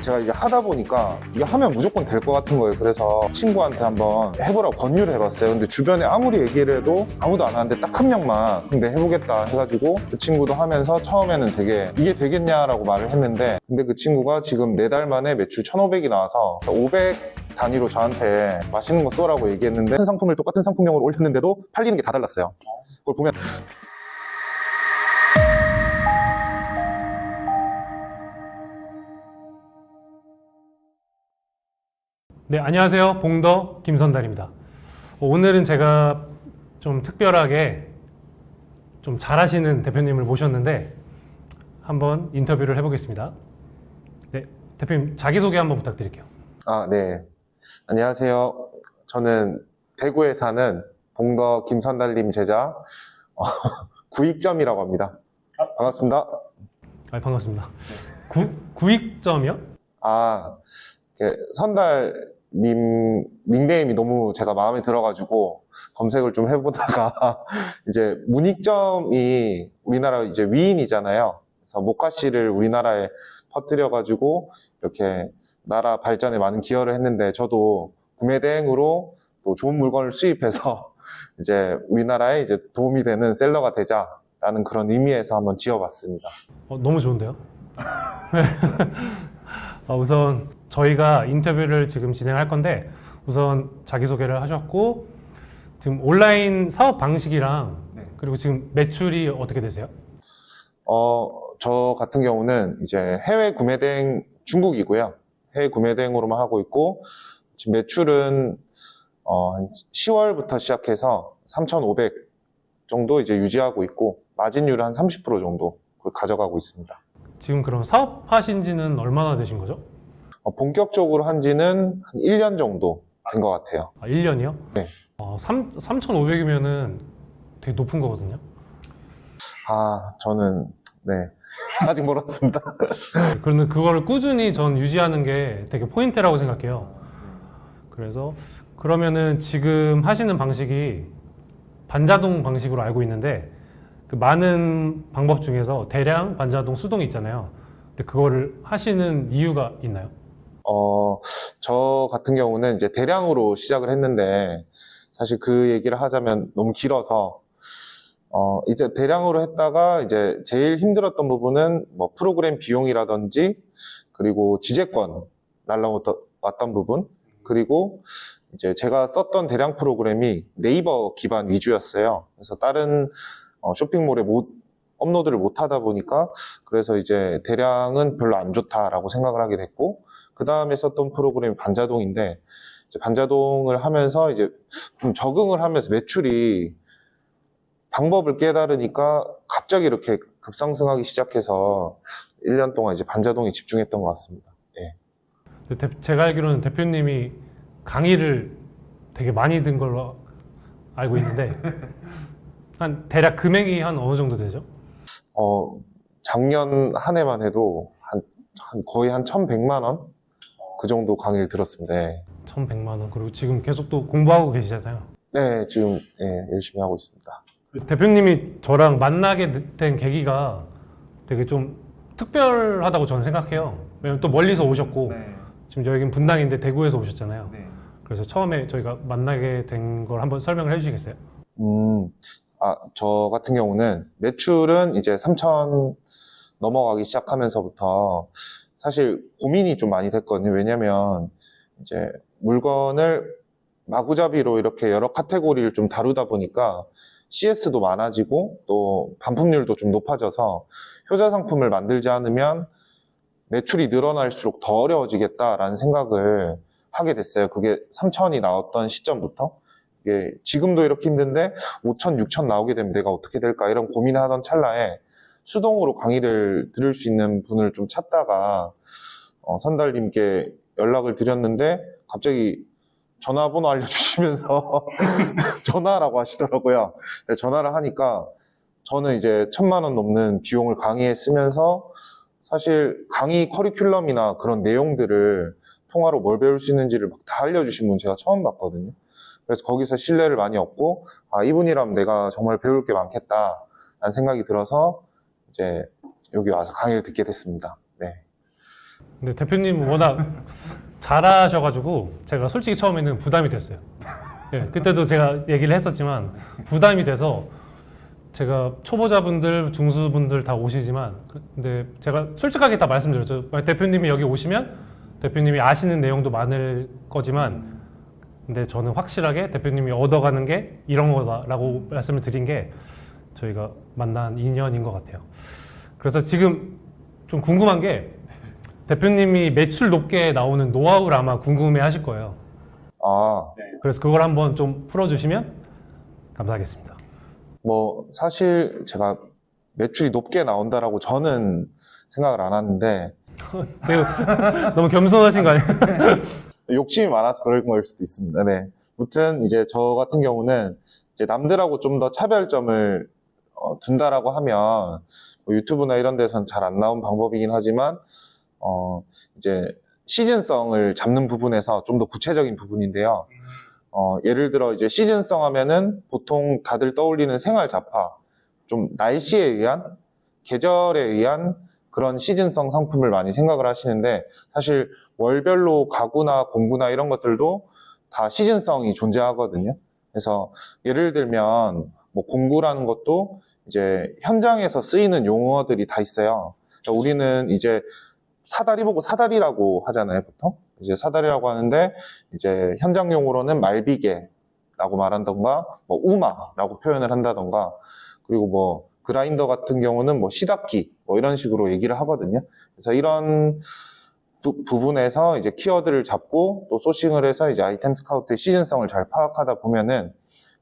제가 이게 하다 보니까 이게 하면 무조건 될 것 같은 거예요. 그래서 친구한테 한번 해보라고 권유를 해봤어요. 근데 주변에 아무리 얘기를 해도 아무도 안 하는데 딱 한 명만 근데 해보겠다 해가지고 그 친구도 하면서 처음에는 되게 이게 되겠냐라고 말을 했는데 근데 그 친구가 지금 네 달 만에 매출 1,500이 나와서 500 단위로 저한테 맛있는 거 쏘라고 얘기했는데 같은 상품을 똑같은 상품명으로 올렸는데도 팔리는 게 다 달랐어요. 그걸 보면 네, 안녕하세요. 봉더 김선달입니다. 어, 오늘은 제가 좀 특별하게 좀 잘하시는 대표님을 모셨는데 한번 인터뷰를 해보겠습니다. 네, 대표님 자기소개 한번 부탁드릴게요. 아, 네. 안녕하세요. 저는 대구에 사는 봉더 김선달님 제자 어, 구익점이라고 합니다. 반갑습니다. 아, 반갑습니다. 구, 구익점이요? 아, 이렇게 선달 님 닉네임이 너무 제가 마음에 들어가지고 검색을 좀 해보다가 이제 문익점이 우리나라 이제 위인이잖아요. 그래서 모카씨를 우리나라에 퍼뜨려가지고 이렇게 나라 발전에 많은 기여를 했는데 저도 구매 대행으로 또 좋은 물건을 수입해서 이제 우리나라에 이제 도움이 되는 셀러가 되자라는 그런 의미에서 한번 지어봤습니다. 어, 너무 좋은데요? 어, 우선 저희가 인터뷰를 지금 진행할 건데 우선 자기소개를 하셨고 지금 온라인 사업 방식이랑 네. 그리고 지금 매출이 어떻게 되세요? 어, 저 같은 경우는 이제 해외 구매 대행 중국이고요. 해외 구매 대행으로만 하고 있고, 지금 매출은 어, 한 10월부터 시작해서 3,500 정도 이제 유지하고 있고, 마진율은 한 30% 정도 가져가고 있습니다. 지금 그럼 사업하신 지는 얼마나 되신 거죠? 어, 본격적으로 한 지는 한 1년 정도 된 것 같아요. 아, 1년이요? 네. 어, 3, 3,500이면은 되게 높은 거거든요. 아, 저는, 네. 아직 멀었습니다. 그러면 그거를 꾸준히 전 유지하는 게 되게 포인트라고 생각해요. 그래서 그러면은 지금 하시는 방식이 반자동 방식으로 알고 있는데 그 많은 방법 중에서 대량, 반자동, 수동이 있잖아요. 근데 그거를 하시는 이유가 있나요? 어, 저 같은 경우는 이제 대량으로 시작을 했는데, 사실 그 얘기를 하자면 너무 길어서, 어, 이제 대량으로 했다가 이제 제일 힘들었던 부분은 뭐 프로그램 비용이라든지, 그리고 지재권 날라왔던 부분, 그리고 이제 제가 썼던 대량 프로그램이 네이버 기반 위주였어요. 그래서 다른 어, 쇼핑몰에 못, 업로드를 못 하다 보니까, 그래서 이제 대량은 별로 안 좋다라고 생각을 하게 됐고, 그 다음에 썼던 프로그램이 반자동인데, 반자동을 하면서 이제 좀 적응을 하면서 매출이 방법을 깨달으니까 갑자기 이렇게 급상승하기 시작해서 1년 동안 이제 반자동에 집중했던 것 같습니다. 예. 제가 알기로는 대표님이 강의를 되게 많이 든 걸로 알고 있는데 한 대략 금액이 한 어느 정도 되죠? 어, 작년 한 해만 해도 한, 한 거의 한 1,100만 원? 그 정도 강의를 들었습니다. 네. 1,100만 원. 그리고 지금 계속 또 공부하고 계시잖아요. 네, 지금 예, 열심히 하고 있습니다. 대표님이 저랑 만나게 된 계기가 되게 좀 특별하다고 저는 생각해요. 왜냐면 또 멀리서 오셨고 지금 여기는 분당인데 대구에서 오셨잖아요. 그래서 처음에 저희가 만나게 된 걸 한번 설명을 해주시겠어요? 음, 아, 저 같은 경우는 매출은 이제 3천 넘어가기 시작하면서부터 사실 고민이 좀 많이 됐거든요. 왜냐면 이제 물건을 마구잡이로 이렇게 여러 카테고리를 좀 다루다 보니까 CS도 많아지고 또 반품률도 좀 높아져서 효자 상품을 만들지 않으면 매출이 늘어날수록 더 어려워지겠다라는 생각을 하게 됐어요. 그게 3천이 나왔던 시점부터. 이게 지금도 이렇게 힘든데 5천, 6천 나오게 되면 내가 어떻게 될까 이런 고민을 하던 찰나에 수동으로 강의를 들을 수 있는 분을 좀 찾다가 어, 선달님께 연락을 드렸는데 갑자기 전화번호 알려주시면서 전화라고 하시더라고요. 네, 전화를 하니까 저는 이제 천만 원 넘는 비용을 강의에 쓰면서 사실 강의 커리큘럼이나 그런 내용들을 통화로 뭘 배울 수 있는지를 막 다 알려주신 분 제가 처음 봤거든요. 그래서 거기서 신뢰를 많이 얻고, 아, 이분이라면 내가 정말 배울 게 많겠다라는 생각이 들어서 이제 여기 와서 강의를 듣게 됐습니다. 네. 근데 대표님 워낙 잘하셔가지고 제가 솔직히 처음에는 부담이 됐어요. 예, 그때도 제가 얘기를 했었지만 부담이 돼서 제가 초보자분들, 중수분들 다 오시지만 근데 제가 솔직하게 다 말씀드렸죠. 대표님이 여기 오시면 대표님이 아시는 내용도 많을 거지만 근데 저는 확실하게 대표님이 얻어가는 게 이런 거다라고 말씀을 드린 게 저희가 만난 인연인 것 같아요. 그래서 지금 좀 궁금한 게 대표님이 매출 높게 나오는 노하우를 아마 궁금해 하실 거예요. 아, 그래서 그걸 한번 좀 풀어주시면 감사하겠습니다. 뭐 사실 제가 매출이 높게 나온다라고 저는 생각을 안 하는데 너무 겸손하신 거 아니에요? 욕심이 많아서 그럴 거일 수도 있습니다. 네. 무튼 이제 저 같은 경우는 이제 남들하고 좀 더 차별점을 어, 둔다라고 하면 뭐 유튜브나 이런 데선 잘 안 나온 방법이긴 하지만 어, 이제 시즌성을 잡는 부분에서 좀 더 구체적인 부분인데요. 어, 예를 들어 이제 시즌성 하면은 보통 다들 떠올리는 생활 잡화, 좀 날씨에 의한 계절에 의한 그런 시즌성 상품을 많이 생각을 하시는데 사실 월별로 가구나 공구나 이런 것들도 다 시즌성이 존재하거든요. 그래서 예를 들면 뭐 공구라는 것도 이제 현장에서 쓰이는 용어들이 다 있어요. 그러니까 우리는 이제 사다리 보고 사다리라고 하잖아요, 보통. 이제 사다리라고 하는데 이제 현장 용어로는 말비계라고 말한던가 뭐 우마라고 표현을 한다던가 그리고 뭐 그라인더 같은 경우는 뭐 시닫기 뭐 이런 식으로 얘기를 하거든요. 그래서 이런 부, 부분에서 이제 키워드를 잡고 또 소싱을 해서 이제 아이템 스카우트의 시즌성을 잘 파악하다 보면은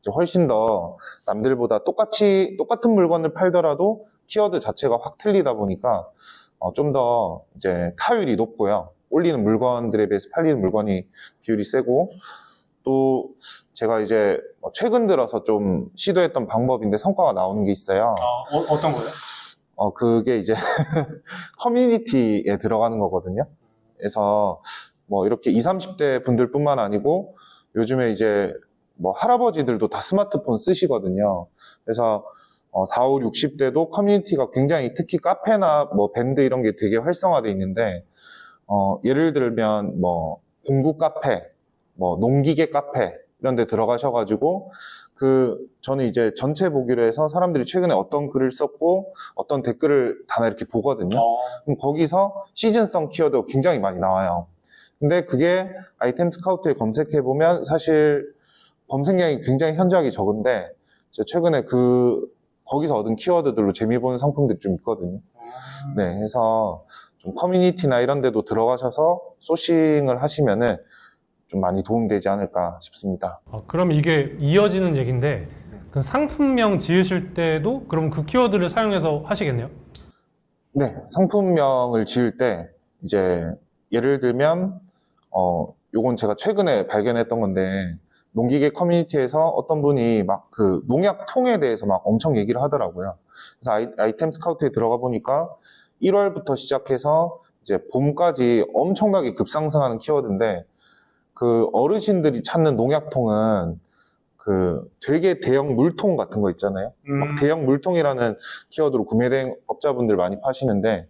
이제 훨씬 더 남들보다 똑같이 똑같은 물건을 팔더라도 키워드 자체가 확 틀리다 보니까 어, 좀 더 이제 타율이 높고요. 올리는 물건들에 비해서 팔리는 물건이 비율이 세고 또 제가 이제 뭐 최근 들어서 좀 시도했던 방법인데 성과가 나오는 게 있어요. 어, 떤 거예요? 어, 그게 이제 커뮤니티에 들어가는 거거든요. 그래서 뭐 이렇게 20, 30대 분들뿐만 아니고 요즘에 이제 뭐 할아버지들도 다 스마트폰 쓰시거든요. 그래서 어, 4, 5, 60대도 커뮤니티가 굉장히 특히 카페나 뭐 밴드 이런 게 되게 활성화돼 있는데 어, 예를 들면 뭐 공구 카페, 뭐 농기계 카페 이런 데 들어가셔가지고 그 저는 이제 전체 보기로 해서 사람들이 최근에 어떤 글을 썼고 어떤 댓글을 다 이렇게 보거든요. 어, 그럼 거기서 시즌성 키워드가 굉장히 많이 나와요. 근데 그게 아이템 스카우트에 검색해 보면 사실 검색량이 굉장히 현저하게 적은데 최근에 그 거기서 얻은 키워드들로 재미 보는 상품들이 좀 있거든요. 네, 그래서 좀 커뮤니티나 이런 데도 들어가셔서 소싱을 하시면은 좀 많이 도움되지 않을까 싶습니다. 어, 그럼 이게 이어지는 얘기인데 그 상품명 지으실 때도 그럼 그 키워드를 사용해서 하시겠네요? 네, 상품명을 지을 때 이제 예를 들면 어 요건 제가 최근에 발견했던 건데 농기계 커뮤니티에서 어떤 분이 막 그 농약 통에 대해서 막 엄청 얘기를 하더라고요. 그래서 아이, 아이템 스카우트에 들어가 보니까 1월부터 시작해서 이제 봄까지 엄청나게 급상승하는 키워드인데 그 어르신들이 찾는 농약통은 그 되게 대형 물통 같은 거 있잖아요. 음, 막 대형 물통이라는 키워드로 구매된 업자분들 많이 파시는데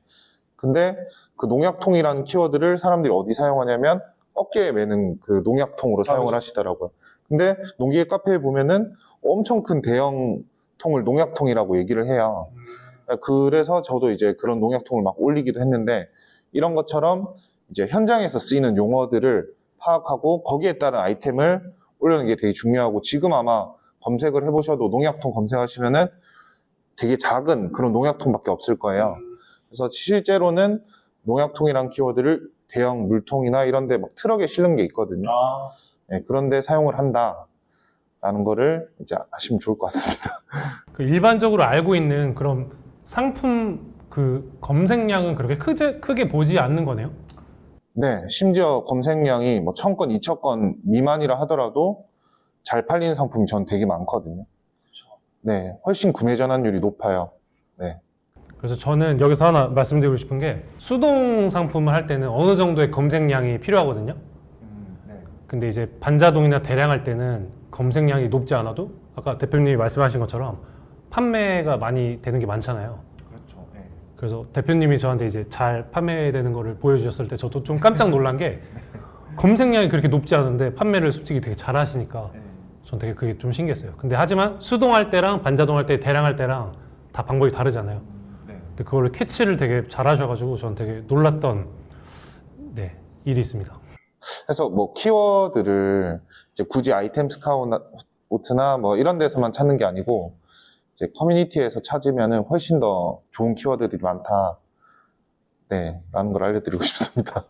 근데 그 농약통이라는 키워드를 사람들이 어디 사용하냐면 어깨에 매는 그 농약통으로 사용을 그렇죠. 하시더라고요. 근데 농기계 카페에 보면은 엄청 큰 대형 통을 농약통이라고 얘기를 해요. 그래서 저도 이제 그런 농약통을 막 올리기도 했는데 이런 것처럼 이제 현장에서 쓰이는 용어들을 파악하고 거기에 따른 아이템을 올리는 게 되게 중요하고 지금 아마 검색을 해보셔도 농약통 검색하시면은 되게 작은 그런 농약통밖에 없을 거예요. 그래서 실제로는 농약통이란 키워드를 대형 물통이나 이런 데 막 트럭에 실는 게 있거든요. 아, 네, 그런데 사용을 한다 라는 거를 이제 아시면 좋을 것 같습니다. 그 일반적으로 알고 있는 그런 상품 그 검색량은 그렇게 크게, 크게 보지 않는 거네요? 네, 심지어 검색량이 뭐 1000건, 2000건 미만이라 하더라도 잘 팔리는 상품이 전 되게 많거든요. 그렇죠. 네, 훨씬 구매 전환율이 높아요. 그래서 저는 여기서 하나 말씀드리고 싶은 게 수동 상품을 할 때는 어느 정도의 검색량이 필요하거든요. 근데 이제 반자동이나 대량 할 때는 검색량이 높지 않아도 아까 대표님이 말씀하신 것처럼 판매가 많이 되는 게 많잖아요. 그렇죠. 그래서 대표님이 저한테 이제 잘 판매되는 거를 보여주셨을 때 저도 좀 깜짝 놀란 게 검색량이 그렇게 높지 않은데 판매를 솔직히 되게 잘 하시니까 전 되게 그게 좀 신기했어요. 근데 하지만 수동할 때랑 반자동할 때 대량할 때랑 다 방법이 다르잖아요. 근데 그거를 캐치를 되게 잘 하셔가지고 전 되게 놀랐던 네, 일이 있습니다. 그래서 뭐 키워드를 이제 굳이 아이템 스카우트나 뭐 이런 데서만 찾는 게 아니고 이제 커뮤니티에서 찾으면은 훨씬 더 좋은 키워드들이 많다. 네, 라는 걸 알려드리고 싶습니다.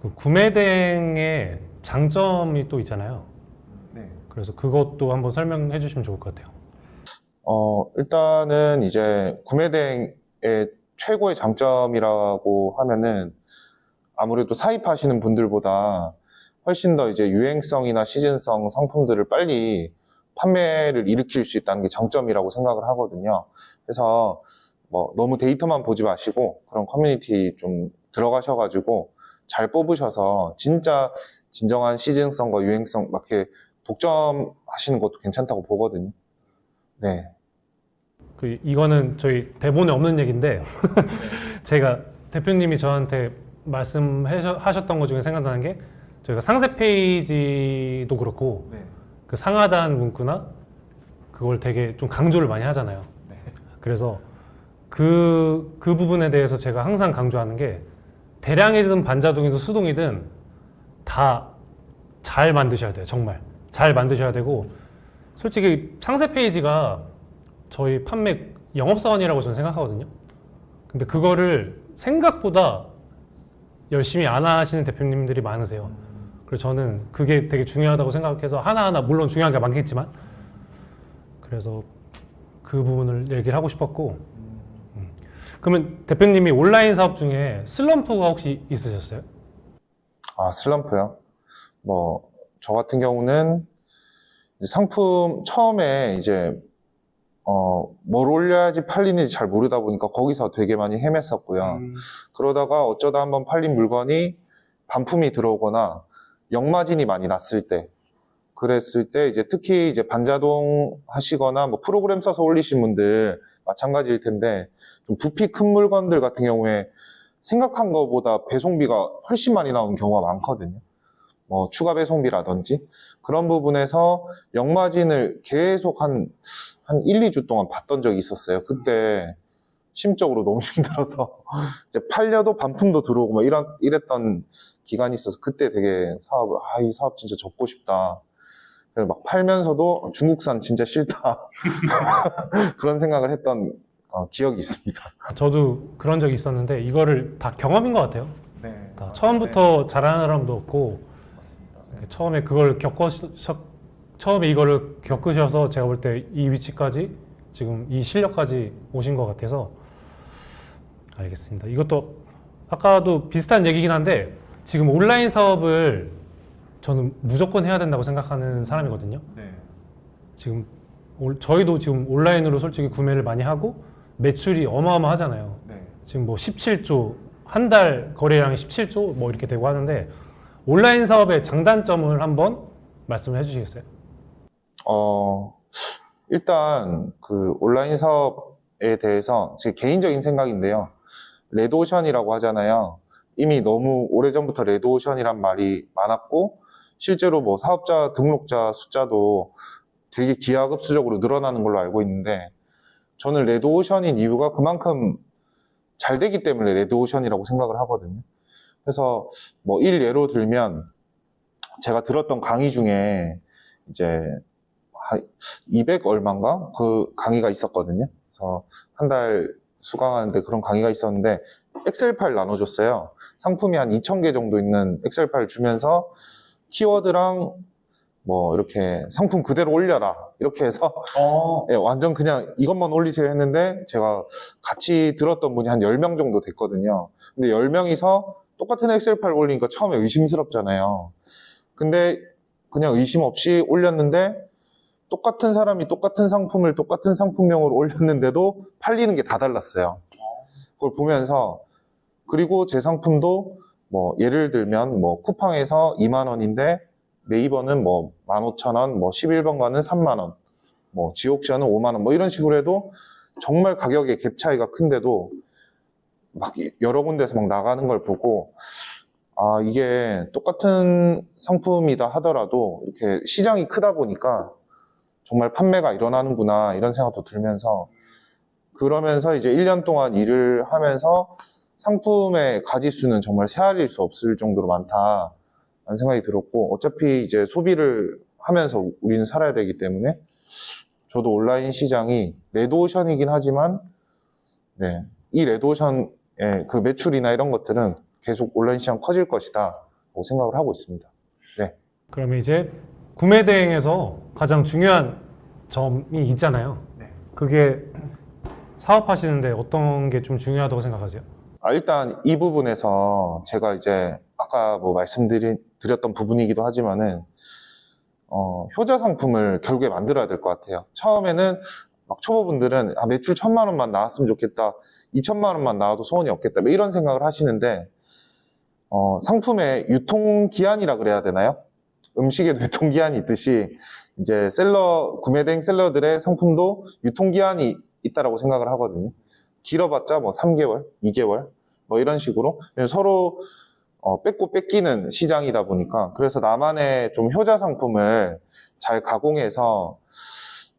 그 구매 대행의 장점이 또 있잖아요. 그래서 그것도 한번 설명해 주시면 좋을 것 같아요. 어, 일단은 이제 구매 대행의 최고의 장점이라고 하면은 아무래도 사입하시는 분들보다 훨씬 더 이제 유행성이나 시즌성 상품들을 빨리 판매를 일으킬 수 있다는 게 장점이라고 생각을 하거든요. 그래서 뭐 너무 데이터만 보지 마시고 그런 커뮤니티 좀 들어가셔가지고 잘 뽑으셔서 진짜 진정한 시즌성과 유행성 막 이렇게 독점하시는 것도 괜찮다고 보거든요. 네. 그 이거는 저희 대본에 없는 얘기인데 제가 대표님이 저한테 말씀하셨던 것 중에 생각나는 게 저희가 상세 페이지도 그렇고 그 상하단 문구나 그걸 되게 좀 강조를 많이 하잖아요. 그래서 그, 그 부분에 대해서 제가 항상 강조하는 게 대량이든 반자동이든 수동이든 다 잘 만드셔야 돼요. 정말. 잘 만드셔야 되고 솔직히 상세 페이지가 저희 판매 영업사원이라고 저는 생각하거든요. 근데 그거를 생각보다 열심히 안 하시는 대표님들이 많으세요. 그래서 저는 그게 되게 중요하다고 생각해서 하나하나 물론 중요한 게 많겠지만 그래서 그 부분을 얘기를 하고 싶었고 음. 그러면 대표님이 온라인 사업 중에 슬럼프가 혹시 있으셨어요? 아, 슬럼프요? 뭐, 저 같은 경우는 상품 처음에 이제, 어, 뭘 올려야지 팔리는지 잘 모르다 보니까 거기서 되게 많이 헤맸었고요. 그러다가 어쩌다 한번 팔린 물건이 반품이 들어오거나 역마진이 많이 났을 때, 그랬을 때 이제 특히 이제 반자동 하시거나 뭐 프로그램 써서 올리신 분들 마찬가지일 텐데 좀 부피 큰 물건들 같은 경우에 생각한 것보다 배송비가 훨씬 많이 나오는 경우가 많거든요. 뭐 추가 배송비라든지 그런 부분에서 역마진을 계속 한, 한 1, 2주 동안 봤던 적이 있었어요. 그때 심적으로 너무 힘들어서 이제 팔려도 반품도 들어오고 막 이런, 이랬던 기간이 있어서 그때 되게 사업을, 아, 이 사업 진짜 접고 싶다. 그래서 막 팔면서도 중국산 진짜 싫다. 그런 생각을 했던 어, 기억이 있습니다. 저도 그런 적이 있었는데 이거를 다 경험인 것 같아요. 네. 다 처음부터 잘하는 사람도 없고 처음에 그걸 겪으셔 처음에 이거를 겪으셔서 제가 볼 때 이 위치까지 지금 이 실력까지 오신 것 같아서 알겠습니다. 이것도 아까도 비슷한 얘기긴 한데 지금 온라인 사업을 저는 무조건 해야 된다고 생각하는 사람이거든요. 지금 올- 저희도 지금 온라인으로 솔직히 구매를 많이 하고 매출이 어마어마하잖아요. 지금 뭐 17조 한 달 거래량이 17조 뭐 이렇게 되고 하는데 온라인 사업의 장단점을 한번 말씀을 해주시겠어요? 어, 일단 그 온라인 사업에 대해서 제 개인적인 생각인데요. 레드오션이라고 하잖아요. 이미 너무 오래전부터 레드오션이란 말이 많았고 실제로 뭐 사업자 등록자 숫자도 되게 기하급수적으로 늘어나는 걸로 알고 있는데 저는 레드오션인 이유가 그만큼 잘 되기 때문에 레드오션이라고 생각을 하거든요. 그래서 뭐 일 예로 들면 제가 들었던 강의 중에 이제 200 얼마인가? 그 강의가 있었거든요. 그래서 한 달 수강하는데 그런 강의가 있었는데 엑셀 파일 나눠줬어요. 상품이 한 2,000개 정도 있는 엑셀 파일 주면서 키워드랑 뭐 이렇게 상품 그대로 올려라. 이렇게 해서 예, 완전 그냥 이것만 올리세요 했는데 제가 같이 들었던 분이 한 10명 정도 됐거든요. 근데 10명이서 똑같은 엑셀 파일 올리니까 처음에 의심스럽잖아요. 근데 그냥 의심 없이 올렸는데 똑같은 사람이 똑같은 상품을 똑같은 상품명으로 올렸는데도 팔리는 게 다 달랐어요. 그걸 보면서 그리고 제 상품도 뭐 예를 들면 뭐 쿠팡에서 2만 원인데 네이버는 뭐 15,000원, 뭐 11번가는 3만 원, 뭐 지옥시아는 5만 원, 뭐 이런 식으로 해도 정말 가격의 갭 차이가 큰데도 막 여러 군데서 막 나가는 걸 보고 아 이게 똑같은 상품이다 하더라도 이렇게 시장이 크다 보니까 정말 판매가 일어나는구나 이런 생각도 들면서 그러면서 이제 1년 동안 일을 하면서 상품의 가지수는 정말 세알릴 수 없을 정도로 많다 라는 생각이 들었고 어차피 이제 소비를 하면서 우리는 살아야 되기 때문에 저도 온라인 시장이 레드오션이긴 하지만 네, 이 레드오션 의그 매출이나 이런 것들은 계속 온라인 시장 커질 것이다 라고 생각을 하고 있습니다. 그러면 이제 구매 대행에서 가장 중요한 점이 있잖아요. 네. 그게 사업하시는데 어떤 게 좀 중요하다고 생각하세요? 아, 일단 이 부분에서 제가 이제 아까 뭐 말씀드렸던 부분이기도 하지만은 어, 효자 상품을 결국에 만들어야 될 것 같아요. 처음에는 막 초보분들은 아, 매출 천만 원만 나왔으면 좋겠다. 2천만 원만 나와도 소원이 없겠다. 뭐 이런 생각을 하시는데 어, 상품의 유통 기한이라 그래야 되나요? 음식에도 유통 기한이 있듯이 이제 셀러 구매된 셀러들의 상품도 유통 기한이 있다라고 생각을 하거든요. 길어봤자 뭐 3개월, 2개월 뭐 이런 식으로 서로 어, 뺏고 뺏기는 시장이다 보니까 그래서 나만의 좀 효자 상품을 잘 가공해서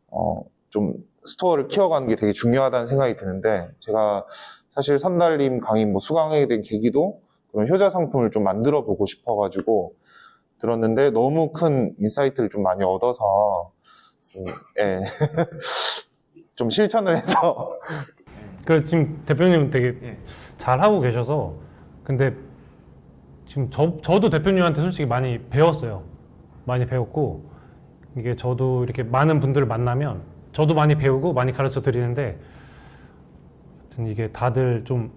어, 좀 스토어를 키워가는 게 되게 중요하다는 생각이 드는데 제가 사실 선달림 강의 뭐 수강하게 된 계기도 그런 효자 상품을 좀 만들어 보고 싶어가지고 들었는데 너무 큰 인사이트를 좀 많이 얻어서 좀, 예. 좀 실천을 해서 그 지금 대표님 되게 예. 잘 하고 계셔서 근데 지금 저, 저도 대표님한테 솔직히 많이 배웠어요. 많이 배웠고 이게 저도 이렇게 많은 분들을 만나면 저도 많이 배우고 많이 가르쳐 드리는데 하여튼 이게 다들 좀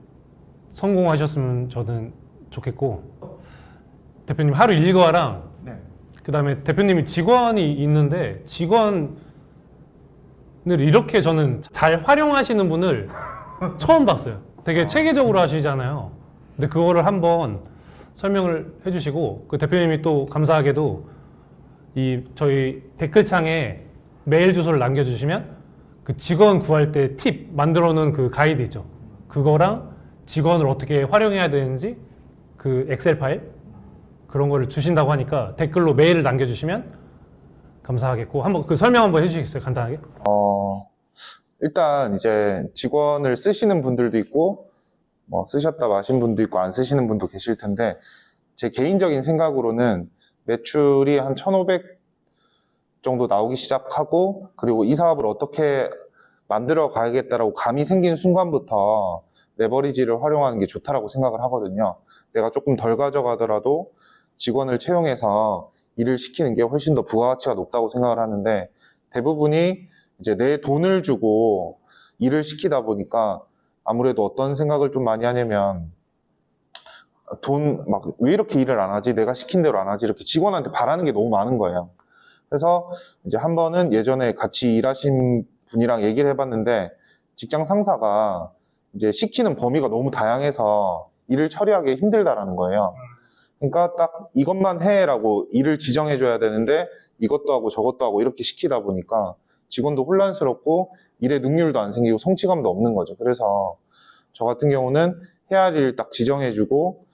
성공하셨으면 저는 좋겠고 대표님 하루 일과랑 네. 그다음에 대표님이 직원이 있는데 직원을 이렇게 저는 잘 활용하시는 분을 처음 봤어요. 되게 체계적으로 하시잖아요. 근데 그거를 한번 설명을 해주시고 그 대표님이 또 감사하게도 이 저희 댓글창에 메일 주소를 남겨주시면 그 직원 구할 때 팁 만들어 놓은 그 가이드 있죠. 그거랑 직원을 어떻게 활용해야 되는지 그 엑셀 파일 그런 거를 주신다고 하니까 댓글로 메일을 남겨주시면 감사하겠고 한번 그 설명 한번 해주시겠어요 간단하게? 어, 일단 이제 직원을 쓰시는 분들도 있고, 뭐 쓰셨다 마신 분도 있고, 안 쓰시는 분도 계실 텐데, 제 개인적인 생각으로는 매출이 한 1,500 정도 나오기 시작하고, 그리고 이 사업을 어떻게 만들어 가야겠다라고 감이 생긴 순간부터 레버리지를 활용하는 게 좋다라고 생각을 하거든요. 내가 조금 덜 가져가더라도 직원을 채용해서 일을 시키는 게 훨씬 더 부가가치가 높다고 생각을 하는데, 대부분이 이제 내 돈을 주고 일을 시키다 보니까 아무래도 어떤 생각을 좀 많이 하냐면 돈 막 왜 이렇게 일을 안 하지? 내가 시킨 대로 안 하지? 이렇게 직원한테 바라는 게 너무 많은 거예요. 그래서 이제 한 번은 예전에 같이 일하신 분이랑 얘기를 해봤는데 직장 상사가 이제 시키는 범위가 너무 다양해서 일을 처리하기 힘들다라는 거예요. 그러니까 딱 이것만 해라고 일을 지정해줘야 되는데 이것도 하고 저것도 하고 이렇게 시키다 보니까 직원도 혼란스럽고 일의 능률도 안 생기고 성취감도 없는 거죠. 그래서 저 같은 경우는 해야 할 일 딱 지정해주고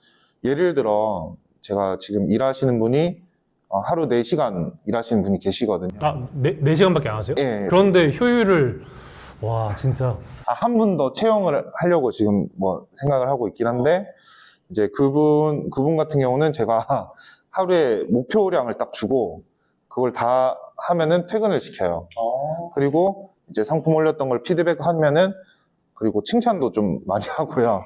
예를 들어 제가 지금 일하시는 분이 어, 하루 4시간 일하시는 분이 계시거든요. 아, 네, 4시간밖에 안 하세요? 예. 그런데 효율을 와 진짜 한분 더 채용을 하려고 지금 뭐 생각을 하고 있긴 한데 이제 그분 그분 같은 경우는 제가 하루에 목표량을 딱 주고 그걸 다 하면은 퇴근을 시켜요. 어. 그리고 이제 상품 올렸던 걸 피드백 하면은 그리고 칭찬도 좀 많이 하고요.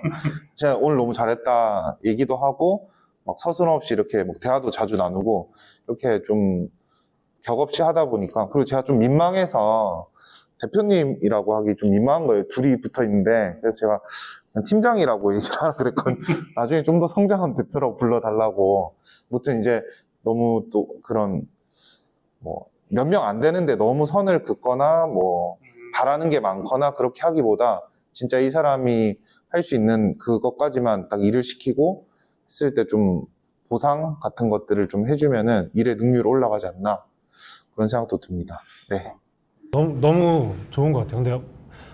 제가 오늘 너무 잘했다 얘기도 하고 막 서슴 없이 이렇게 뭐 대화도 자주 나누고 이렇게 좀 격없이 하다 보니까 그리고 제가 좀 민망해서 대표님이라고 하기 좀 민망한 거예요. 둘이 붙어 있는데 그래서 제가 팀장이라고 얘기를 하라 그랬거든요. 나중에 좀 더 성장한 대표라고 불러달라고. 아무튼 이제 너무 또 그런 뭐 몇 명 안 되는데 너무 선을 긋거나 뭐 바라는 게 많거나 그렇게 하기보다 진짜 이 사람이 할 수 있는 그것까지만 딱 일을 시키고 했을 때 좀 보상 같은 것들을 좀 해주면은 일의 능률 올라가지 않나 그런 생각도 듭니다. 네. 너무, 너무 좋은 것 같아요. 근데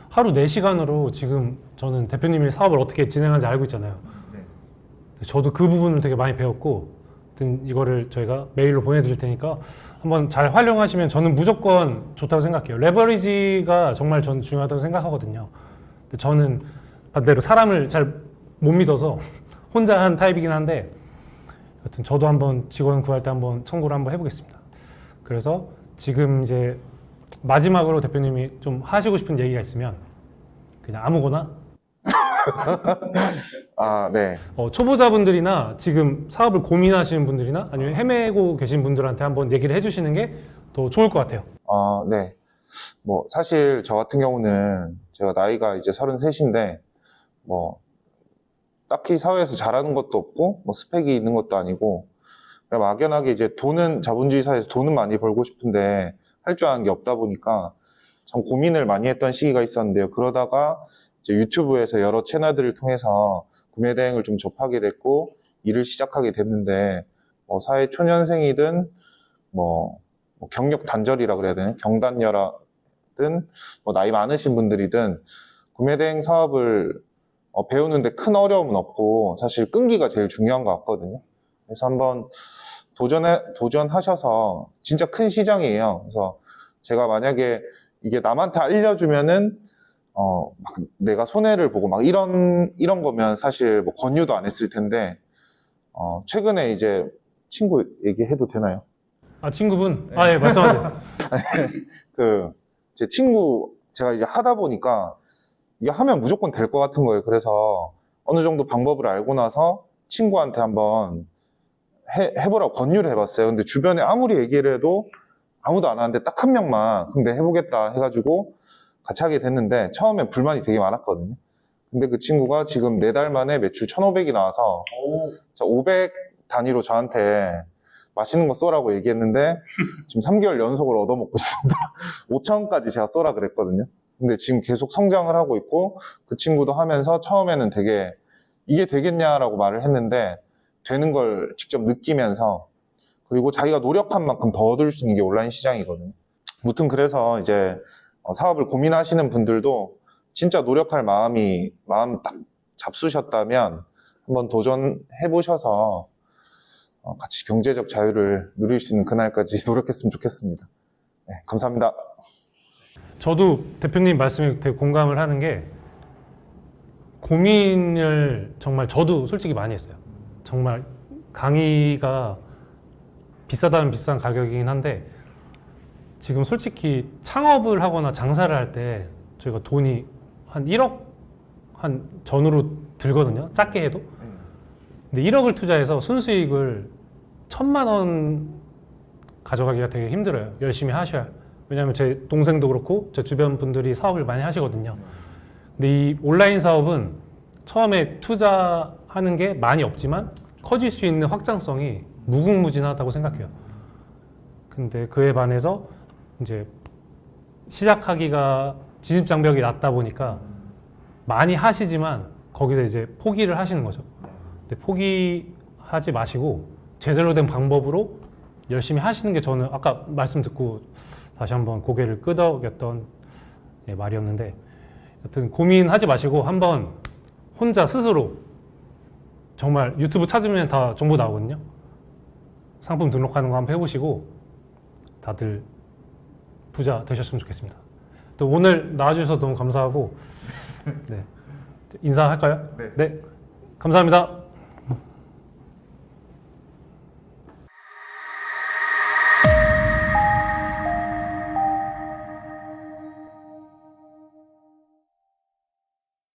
하루 4시간으로 지금 저는 대표님이 사업을 어떻게 진행하는지 알고 있잖아요. 네. 저도 그 부분을 되게 많이 배웠고 하여튼 이거를 저희가 메일로 보내드릴 테니까 한번 잘 활용하시면 저는 무조건 좋다고 생각해요. 레버리지가 정말 전 중요하다고 생각하거든요. 근데 저는 반대로 사람을 잘 못 믿어서 혼자 한 타입이긴 한데 여튼 저도 한번 직원 구할 때 한번 청구를 한번 해보겠습니다. 그래서 지금 이제 마지막으로 대표님이 좀 하시고 싶은 얘기가 있으면 그냥 아무거나 아, 네. 어, 초보자분들이나 지금 사업을 고민하시는 분들이나 아니면 헤매고 계신 분들한테 한번 얘기를 해주시는 게 더 좋을 것 같아요. 아, 네. 뭐, 사실 저 같은 경우는 제가 나이가 이제 33인데, 뭐, 딱히 사회에서 잘하는 것도 없고, 뭐, 스펙이 있는 것도 아니고, 그냥 막연하게 이제 돈은, 자본주의 사회에서 돈은 많이 벌고 싶은데, 할 줄 아는 게 없다 보니까, 참 고민을 많이 했던 시기가 있었는데요. 그러다가 이제 유튜브에서 여러 채널들을 통해서 구매 대행을 좀 접하게 됐고, 일을 시작하게 됐는데, 뭐, 사회 초년생이든, 뭐, 뭐 경력 단절이라 그래야 되나? 경단녀라든, 뭐 나이 많으신 분들이든, 구매 대행 사업을 어, 배우는데 큰 어려움은 없고, 사실 끈기가 제일 중요한 것 같거든요. 그래서 한번 도전해, 도전하셔서, 진짜 큰 시장이에요. 그래서 제가 만약에 이게 남한테 알려주면은, 어, 막 내가 손해를 보고 막 이런, 이런 거면 사실 뭐 권유도 안 했을 텐데, 어, 최근에 이제 친구 얘기해도 되나요? 아 친구분? 아예 말씀하세요. 그, 제 친구, 제가 이제 하다 보니까, 이게 하면 무조건 될 것 같은 거예요. 그래서 어느 정도 방법을 알고 나서 친구한테 한번 해, 해보라고 권유를 해봤어요. 근데 주변에 아무리 얘기를 해도 아무도 안 하는데 딱 한 명만, 근데 해보겠다 해가지고 같이 하게 됐는데, 처음에 불만이 되게 많았거든요. 근데 그 친구가 지금 네 달 만에 매출 1,500이 나와서, 500 단위로 저한테 맛있는 거 쏘라고 얘기했는데 지금 3개월 연속으로 얻어먹고 있습니다. 5천원까지 제가 쏘라 그랬거든요. 근데 지금 계속 성장을 하고 있고 그 친구도 하면서 처음에는 되게 이게 되겠냐라고 말을 했는데 되는 걸 직접 느끼면서 그리고 자기가 노력한 만큼 더 얻을 수 있는 게 온라인 시장이거든요. 무튼 그래서 이제 어, 사업을 고민하시는 분들도 진짜 노력할 마음이 마음 딱 잡수셨다면 한번 도전해 보셔서 어, 같이 경제적 자유를 누릴 수 있는 그날까지 노력했으면 좋겠습니다. 네, 감사합니다. 저도 대표님 말씀에 되게 공감을 하는 게 고민을 정말 저도 솔직히 많이 했어요. 정말 강의가 비싸다면 비싼 가격이긴 한데 지금 솔직히 창업을 하거나 장사를 할 때 저희가 돈이 한 1억 한 전후로 들거든요. 작게 해도. 근데 1억을 투자해서 순수익을 천만 원 가져가기가 되게 힘들어요. 열심히 하셔야. 왜냐하면 제 동생도 그렇고 제 주변 분들이 사업을 많이 하시거든요. 근데 이 온라인 사업은 처음에 투자하는 게 많이 없지만 커질 수 있는 확장성이 무궁무진하다고 생각해요. 근데 그에 반해서 이제 시작하기가 진입장벽이 낮다 보니까 많이 하시지만 거기서 이제 포기를 하시는 거죠. 근데 포기하지 마시고 제대로 된 방법으로 열심히 하시는 게 저는 아까 말씀 듣고 다시 한번 고개를 끄덕였던 예, 말이었는데 여튼 고민하지 마시고 한번 혼자 스스로 정말 유튜브 찾으면 다 정보 나오거든요. 상품 등록하는 거 한번 해보시고 다들 부자 되셨으면 좋겠습니다. 또 오늘 나와주셔서 너무 감사하고 네. 인사할까요? 네. 네. 감사합니다.